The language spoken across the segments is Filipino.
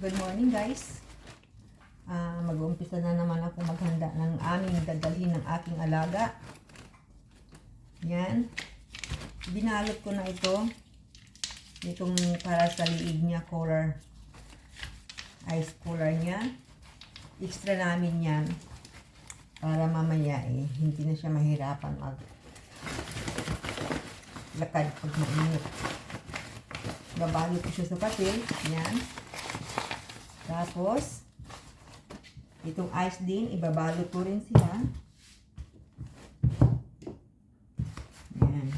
Good morning guys. Ah, mag-uumpisa na naman ako maghanda ng aming dadalhin ng aking alaga. Yan. Binalot ko na ito. Itong para sa liig niya, collar. Ice collar niya. Extra namin yan. Para mamaya eh, hindi na siya mahirapan mag lakad pag mainit. Babalot ko siya sa patil. Yan. Tapos, itong ice din, ibabalot ko rin sila. Yan.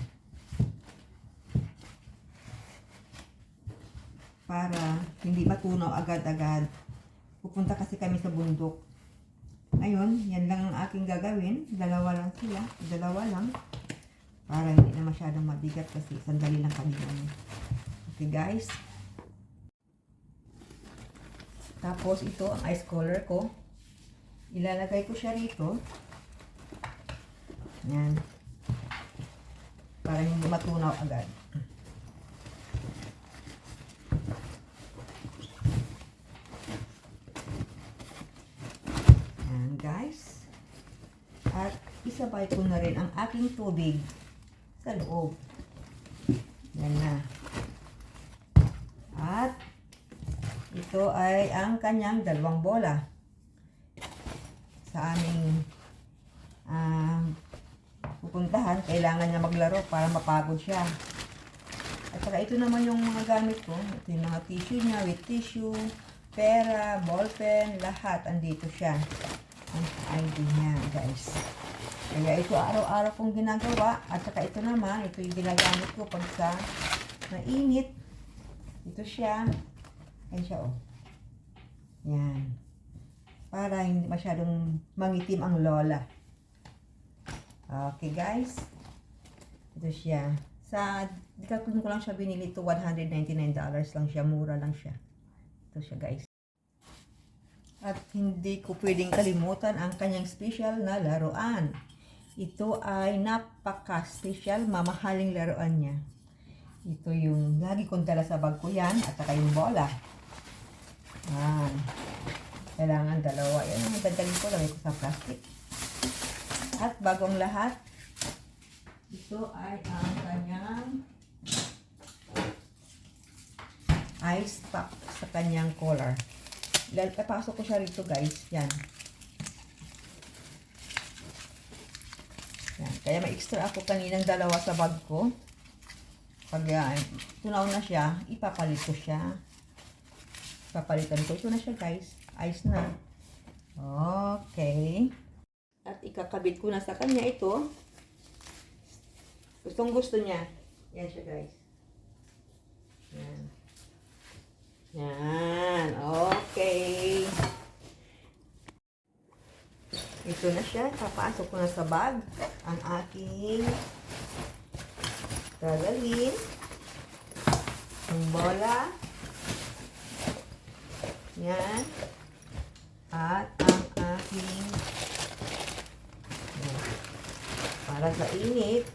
Para hindi matunaw agad-agad. Pupunta kasi kami sa bundok. Ayun, yan lang ang aking gagawin. Dalawa lang sila. Dalawa lang. Para hindi na masyadong mabigat kasi sandali lang kami lang. Okay guys. Tapos ito ang ice collar ko. Ilalagay ko siya rito. Yan. Para hindi matunaw agad. Yan guys. At isabay ko na rin ang aking tubig sa loob. Yan na. At ito ay ang kanyang dalawang bola sa aming um, pupuntahan. Kailangan niya maglaro para mapagod siya. At saka ito naman yung mga gamit ko. Ito yung mga tissue niya with tissue, pera, ballpen, lahat. Andito siya. Ang ID niya, guys. Kaya ito araw-araw kong ginagawa. At saka ito naman, ito yung ginagamit ko pag sa mainit. Ito siya. Ayan siya, oh. Yan. Para hindi masyadong mangitim ang lola. Okay, guys. Ito siya. Sa, dikatulong ko lang siya binili to $199 lang siya. Mura lang siya. Ito siya, guys. At hindi ko pwedeng kalimutan ang kanyang special na laruan. Ito ay napaka-special, mamahaling laruan niya. Ito yung lagi kong dala sa bag ko yan at saka yung bola. Yan. Kailangan dalawa. Yan ang dadalhin ko. Lagay ko sa plastic. At bagong lahat, ito ay ang kanyang ice pack sa kanyang collar. Lal- Papasok ko siya rito guys. Yan. Yan. Kaya may extra ako kaninang dalawa sa bag ko. Pag yan, tunaw na siya, ipapalit ko siya. Papalitan ko. Ito na siya guys. Ice na. Okay. At ikakabit ko na sa kanya ito. Gustong gusto niya. Yan siya guys. Yan. Yan. Okay. Ito na siya. Papasok ko na sa bag ang aking gagalin. Ang bola. Yan. At ang aking yan. para sa init.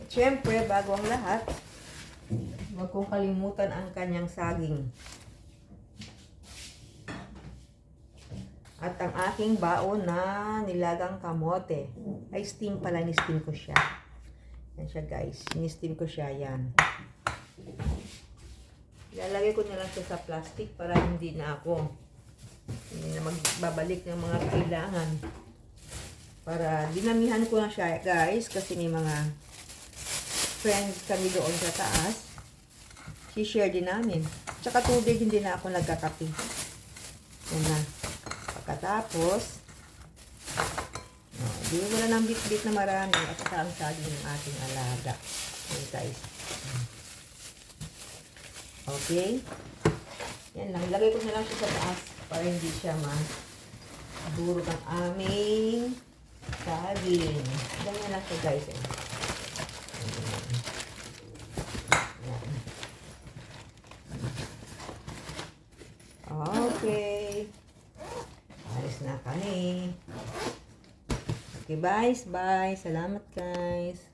At syempre, bago ang lahat, huwag kong kalimutan ang kanyang saging. At ang aking baon na nilagang kamote. Ay, steam pala, ni-steam ko siya. Yan siya guys. Ni-steam ko siya, yan. Ilalagay ko na lang siya sa plastic para hindi na ako hindi na magbabalik ng mga kailangan. Para dinamihan ko na siya guys kasi may mga friends kami doon sa taas. Si-share din namin. Tsaka tubig hindi na ako nagkakape. Yan na. Pagkatapos, oh, di mo na ng bit-bit na marami at saka ang saging ng ating alaga. Yan guys. Okay. Yan lang. Ilagay ko na lang siya sa taas para hindi siya ma-durog ang aming saging. Ganyan lang siya guys. Eh. Okay. Alis na kami. Okay, bye. Bye. Salamat ka.